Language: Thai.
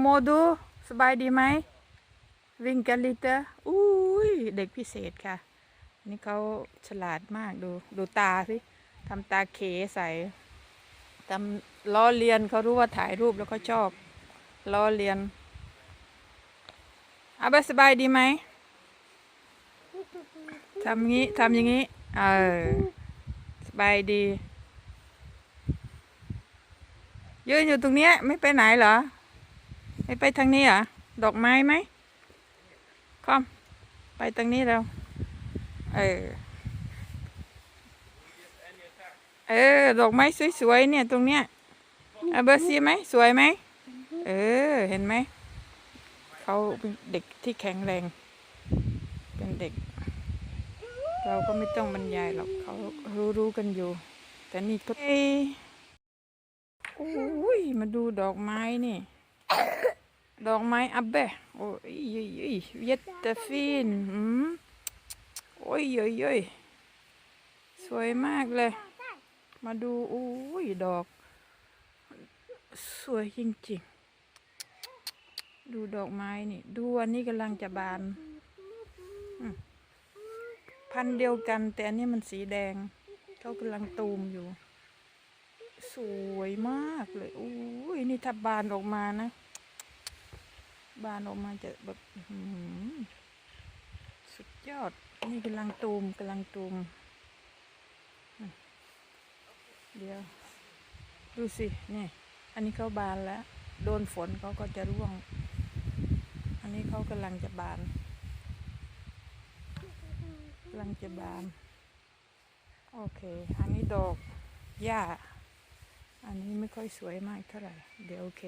โมดู สบายดีไหม วิ่งกันลิเตอร์อุ้ยเด็กพิเศษค่ะ นี่เขาฉลาดมากดูดูตาสิทำตาเขใส่ทำล้อเลียนเขารู้ว่าถ่ายรูปแล้วเขาชอบล้อเลียนอาบะสบายดีไหมทำงี้ทำอย่างนี้เออสบายดียืนอยู่ตรงเนี้ยไม่ไปไหนเหรอ ไม่ไปทางนี้เหรอ ดอกไม้ไหมคอม ไปทางนี้เรา เออ เออ ดอกไม้สวยๆเนี่ยตรงเนี้ยเอเบอร์ซีไหมสวยไหม เออ เห็นไหม เขาเป็นเด็กที่แข็งแรง เป็นเด็ก เราก็ไม่ต้องบรรยายหรอกเขารู้รู้กันอยู่ แต่นี่ก็เอ้ยโอ้ยมาดูดอกไม้นี่ ดอกไม้อับเบะโอ้ยยยยเย็ดแต่ฟินอืมโอ้ยยยยสวยมากเลย มาดูโอ้ยดอก สวยจริงๆ ดูดอกไม้นี่ ดูอันนี้กำลังจะบาน พันเดียวกัน แต่อันนี้มันสีแดง เขากำลังตูมอยู่ สวยมากเลยโอ้ยนี่ถ้าบานออกมานะ บานออกมาจะแบบสุดยอด นี่กำลังตูมกำลังตูม เดี๋ยว ดูสิ นี่ อันนี้เขาบานแล้ว โดนฝนเขาก็จะร่วง อันนี้เขากำลังจะบานกำลังจะบาน โอเค อันนี้ดอกหญ้า อันนี้ไม่ค่อยสวยมากเท่าไหร่ เดี๋ยวโอเค